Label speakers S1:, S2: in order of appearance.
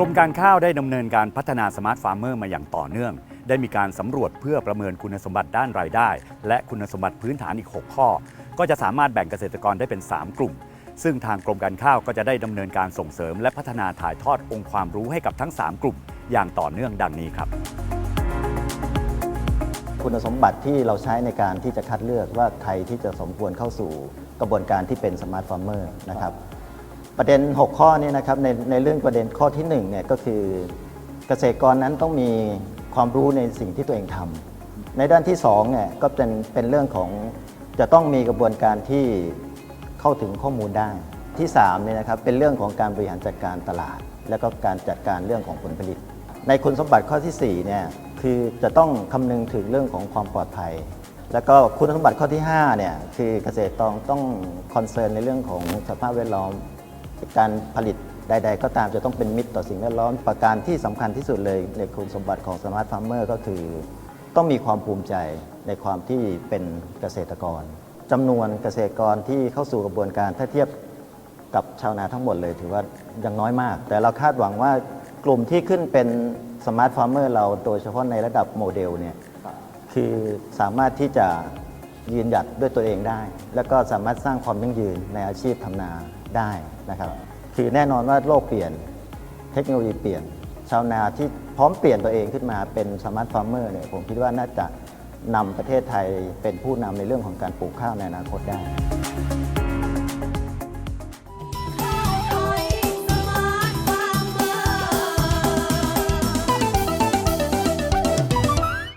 S1: กรมการข้าวได้ดำเนินการพัฒนาสมาร์ทฟาร์มเมอร์มาอย่างต่อเนื่อง ได้มีการสำรวจเพื่อประเมินคุณสมบัติด้านรายได้ และคุณสมบัติพื้นฐานอีก 6 ข้อ ก็จะสามารถแบ่งเกษตรกรได้เป็น 3 กลุ่ม ซึ่งทางกรมการข้าวก็จะได้ดำเนินการส่งเสริม และพัฒนาถ่ายทอดองค์ความรู้ให้กับทั้ง 3 กลุ่ม อย่างต่อเนื่องดังนี้ครับ
S2: คุณสมบัติที่เราใช้ในการที่จะคัดเลือกว่าใครที่จะสมควรเข้าสู่กระบวนการที่เป็นสมาร์ทฟาร์มเมอร์นะครับ ประเด็น 6 ข้อนี้นะครับในในเรื่องประเด็นข้อที่1เนี่ยก็คือเกษตรกรนั้นต้องมีความรู้ในสิ่งที่ตัวเองทำในด้านที่2เนี่ยก็เป็นเป็นเรื่องของจะต้องมีกระบวนการที่เข้าถึงข้อมูลได้ ที่3เนี่ยนะครับเป็นเรื่องของการบริหารจัดการตลาด และก็การจัดการเรื่องของผลผลิต ในคุณสมบัติข้อที่4เนี่ยคือจะต้องคำนึงถึงเรื่องของความปลอดภัย แล้วก็คุณสมบัติข้อที่5เนี่ยคือเกษตรกรต้องคอนเซิร์นในเรื่องของสภาพแวดล้อม การผลิตใด ๆ ก็ตามจะต้องเป็นมิตรต่อสิ่งแวดล้อม ประการที่สำคัญที่สุดเลยในคุณสมบัติของสมาร์ทฟาร์มเมอร์ก็คือ ต้องมีความภูมิใจในความที่เป็นเกษตรกรจำนวนเกษตรกรที่เข้าสู่กระบวนการถ้าเทียบกับชาวนาทั้งหมดเลยถือว่ายังน้อยมาก แต่เราคาดหวังว่ากลุ่มที่ขึ้นเป็นสมาร์ทฟาร์มเมอร์เราโดยเฉพาะในระดับโมเดลเนี่ยคือสามารถที่จะ ยืนหยัดด้วยตัวเองได้ แล้วก็สามารถสร้างความยั่งยืนในอาชีพทำนาได้นะครับคือแน่นอนว่าโลกเปลี่ยนเทคโนโลยีเปลี่ยน ชาวนาที่พร้อมเปลี่ยนตัวเองขึ้นมาเป็นสมาร์ทฟาร์มเมอร์เนี่ยผมคิดว่าน่าจะนำประเทศไทยเป็นผู้นำในเรื่องของการปลูกข้าวในอนาคตได้